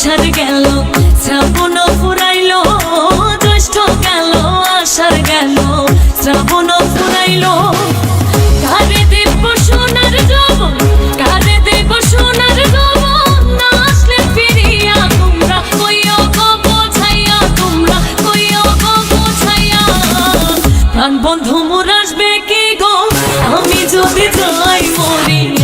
আষাঢ় গেল, শ্রাবণ ফুরাইল, জ্যৈষ্ঠ গেল আষাঢ় গেল, শ্রাবণ ফুরাইল। কারে দেব সোনার যাব কারে দেব সোনার প্রাণ বন্ধু মোর আসবে কি গো? আমি যদি যাই মরিয়া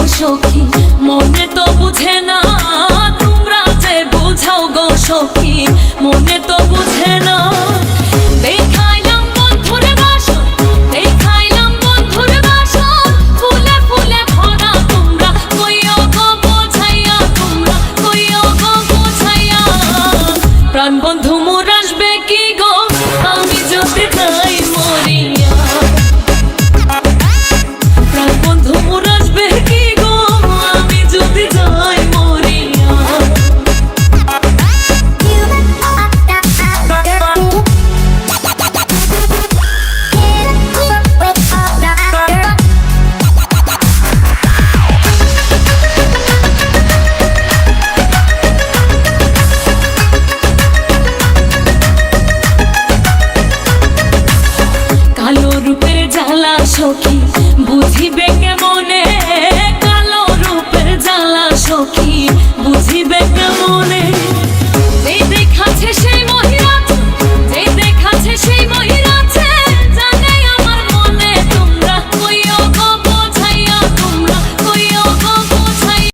গো সখী মনে তো বুঝে না তোমরা যে বুঝাও গো সখী মনে বুঝিবে কেমনে কালো রূপের জ্বালা সখী।